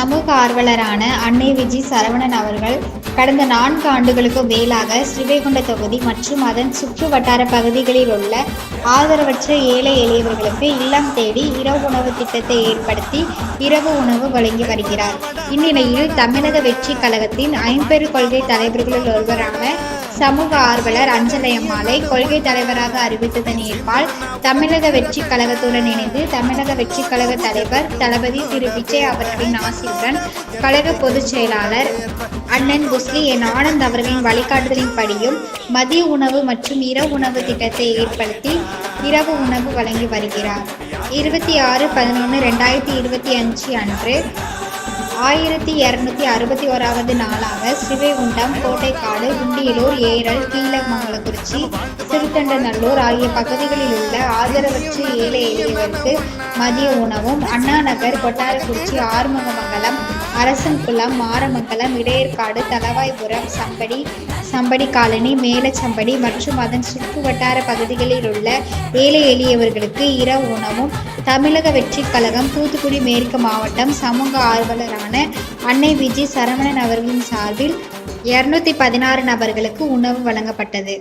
சமூக ஆர்வலரான அன்னை விஜி சரவணன் அவர்கள் கடந்த நான்கு ஆண்டுகளுக்கு மேலாக ஸ்ரீவைகுண்ட தொகுதி மற்றும் அதன் சுற்று வட்டார பகுதிகளில் உள்ள ஆதரவற்ற ஏழை எளியவர்களுக்கு இல்லம் தேடி இரவு உணவு திட்டத்தை ஏற்படுத்தி இரவு உணவு வழங்கி வருகிறார். இந்நிலையில் தமிழக வெற்றி கழகத்தின் ஐம்பெரு கொள்கை தலைவர்களில் ஒருவரான சமூக ஆர்வலர் அஞ்சலையம்மாளை கொள்கை தலைவராக அறிவித்ததன் ஏற்பால் தமிழக வெற்றி கழகத்துடன் இணைந்து தமிழக வெற்றி கழக தலைவர் தளபதி திரு விஜய் அவர்களின் ஆசியுடன் கழக பொதுச் செயலாளர் அண்ணன் புஸ்லி என் ஆனந்த் அவர்களின் வழிகாட்டுதலின்படியும் மதிய உணவு மற்றும் இரவு உணவு திட்டத்தை ஏற்படுத்தி இரவு உணவு வழங்கி வருகிறார். இருபத்தி ஆறு பதினொன்று ரெண்டாயிரத்தி இருபத்தி அஞ்சு அன்று ஆயிரத்தி இரநூத்தி அறுபத்தி ஓராவது நாளாக ஸ்ரீவைகுண்டம் கோட்டைக்காடு குண்டியலூர் ஏரல் கீழமங்கலக்குறிச்சி திருத்தண்டநல்லூர் ஆகிய பகுதிகளில் உள்ள ஆதரவற்ற ஏழை எளியவருக்கு மதிய உணவும் Anna Nagar Kottarakurichi Arumugamangalam Arasankulam Maramangalam Idaiyarkadu Thalavaipuram somebody somebody colony Melasampadi மற்றும் அதன் சுற்று வட்டார பகுதிகளில் உள்ள ஏழை எளியவர்களுக்கு இரவு உணவும் தமிழக வெற்றிக் கழகம் தூத்துக்குடி மேற்கு மாவட்டம் சமூக ஆர்வலரான அன்னை விஜய் சரவணன் அவர்களின் சார்பில் இருநூத்தி பதினாறு நபர்களுக்கு உணவு வழங்கப்பட்டது.